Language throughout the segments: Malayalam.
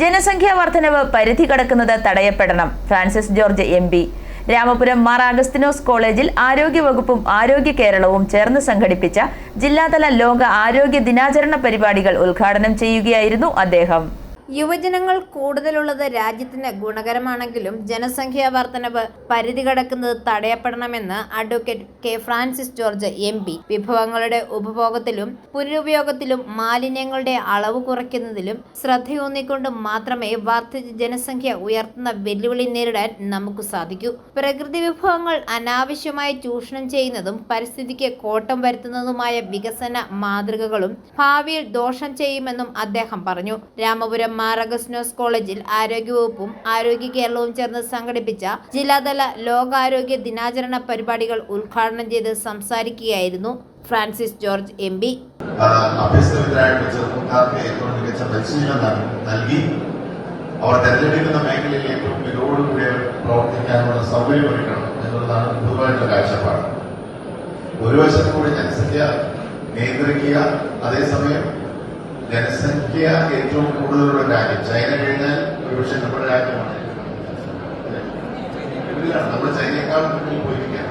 ജനസംഖ്യാ വർധനവ് പരിധി കടക്കുന്നത് തടയപ്പെടണം. Francis George M P. Ramapuram Mar Augustinose കോളേജിൽ ആരോഗ്യവകുപ്പും ആരോഗ്യ കേരളവും ചേർന്ന് സംഘടിപ്പിച്ച ജില്ലാതല ലോക ആരോഗ്യ ദിനാചരണ പരിപാടികൾ ഉദ്ഘാടനം ചെയ്യുകയായിരുന്നു അദ്ദേഹം. യുവജനങ്ങൾ കൂടുതലുള്ളത് രാജ്യത്തിന് ഗുണകരമാണെങ്കിലും ജനസംഖ്യാ വർധനവ് പരിധി കടക്കുന്നത് തടയപ്പെടണമെന്ന് advocate K Francis George M P. വിഭവങ്ങളുടെ ഉപഭോഗത്തിലും പുനരുപയോഗത്തിലും മാലിന്യങ്ങളുടെ അളവ് കുറയ്ക്കുന്നതിലും ശ്രദ്ധയൂന്നിക്കൊണ്ട് മാത്രമേ വർദ്ധിച്ച ജനസംഖ്യ ഉയർത്തുന്ന വെല്ലുവിളി നേരിടാൻ നമുക്ക് സാധിക്കൂ. പ്രകൃതി വിഭവങ്ങൾ അനാവശ്യമായി ചൂഷണം ചെയ്യുന്നതും പരിസ്ഥിതിക്ക് കോട്ടം വരുത്തുന്നതുമായ വികസന മാതൃകകളും ഭാവിയിൽ ദോഷം ചെയ്യുമെന്നും അദ്ദേഹം പറഞ്ഞു. രാമപുരം മാറഗസ്നോസ് കോളേജിൽ ആരോഗ്യവകുപ്പും ആരോഗ്യ കേരളവും ചേർന്ന് സംഘടിപ്പിച്ച ജില്ലാതല ലോകാരോഗ്യ ദിനാചരണ പരിപാടികൾ ഉദ്ഘാടനം ചെയ്ത് സംസാരിക്കുകയായിരുന്നു ഫ്രാൻസിസ് ജോർജ് എം പി. അഭ്യസ്തവിദ്യരായിട്ടുള്ള ചെറുപ്പക്കാർക്ക് ഏറ്റവും മികച്ച പരിശീലനം നൽകി അവർ തെരഞ്ഞെടുക്കുന്ന മേഖലയിൽ ഏറ്റവും മികവോടുകൂടി പ്രവർത്തിക്കാനുള്ള സൗകര്യം ഒരുക്കണം എന്നുള്ളതാണ് പൊതുവായിട്ടുള്ള കാഴ്ചപ്പാട്. ഒരു വശത്തുകൂടി ജനസംഖ്യ നിയന്ത്രിക്കുക അതേസമയം ജനസംഖ്യ ഏറ്റവും കൂടുതലുള്ള രാജ്യം. ചൈന കഴിഞ്ഞാൽ ഒരുപക്ഷെ നമ്മുടെ രാജ്യമാണ്. നമ്മൾ ചൈനയെക്കാൾ മുന്നിൽ പോയിരിക്കാം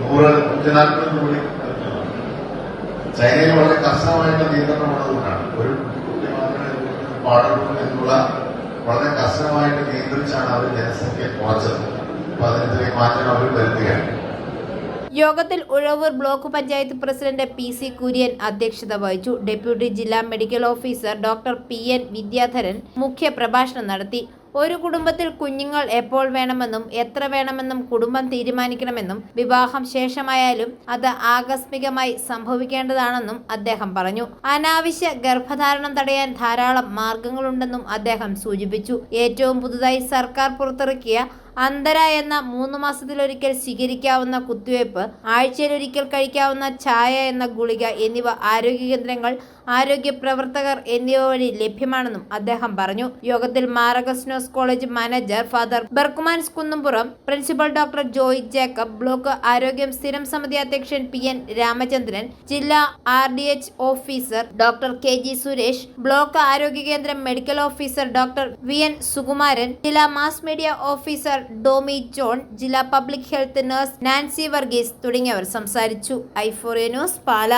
നൂറ് നൂറ്റി നാൽപ്പത് കോടി ചൈനയിൽ വളരെ കർശനമായിട്ട് നിയന്ത്രണമുള്ളതുകൊണ്ടാണ് ഒരു കുട്ടി മാത്രമേ പാടുള്ളൂ എന്നുള്ള വളരെ കർശനമായിട്ട് നിയന്ത്രിച്ചാണ് അവർ ജനസംഖ്യ കുറച്ചത്. അപ്പൊ അതിനെതിരെ മാറ്റം അവർ വരുത്തുകയാണ്. യോഗത്തിൽ Uzhavoor block panchayat president P C Kurian അധ്യക്ഷത വഹിച്ചു. ഡെപ്യൂട്ടി ജില്ലാ medical officer doctor P N Vidyadharan മുഖ്യ പ്രഭാഷണം നടത്തി. ഒരു കുടുംബത്തിൽ കുഞ്ഞുങ്ങൾ എപ്പോൾ വേണമെന്നും എത്ര വേണമെന്നും കുടുംബം തീരുമാനിക്കണമെന്നും വിവാഹം ശേഷമായാലും അത് ആകസ്മികമായി സംഭവിക്കേണ്ടതാണെന്നും അദ്ദേഹം പറഞ്ഞു. അനാവശ്യ ഗർഭധാരണം തടയാൻ ധാരാളം മാർഗങ്ങളുണ്ടെന്നും അദ്ദേഹം സൂചിപ്പിച്ചു. ഏറ്റവും പുതുതായി സർക്കാർ പുറത്തിറക്കിയ അന്തര എന്ന മൂന്ന് മാസത്തിലൊരിക്കൽ സ്വീകരിക്കാവുന്ന കുത്തിവയ്പ് ആഴ്ചയിലൊരിക്കൽ കഴിക്കാവുന്ന ചായ എന്ന ഗുളിക എന്നിവ ആരോഗ്യ കേന്ദ്രങ്ങൾ ആരോഗ്യ പ്രവർത്തകർ എന്നിവ വഴി ലഭ്യമാണെന്നും അദ്ദേഹം പറഞ്ഞു. യോഗത്തിൽ മാറഗസ്നോസ് college manager father Berchmans Kunnumpuram principal doctor Joy Jacob block ആരോഗ്യം സ്ഥിരം സമിതി അധ്യക്ഷൻ പി എൻ രാമചന്ദ്രൻ ജില്ലാ R D H officer doctor K G Suresh block ആരോഗ്യ കേന്ദ്രം medical officer doctor V N Sukumaran ജില്ലാ mass media officer Domi John ജില്ലാ public health nurse Nancy Varghese തുടങ്ങിയവർ സംസാരിച്ചു. ഐഫോറിയ ന്യൂസ് പാല.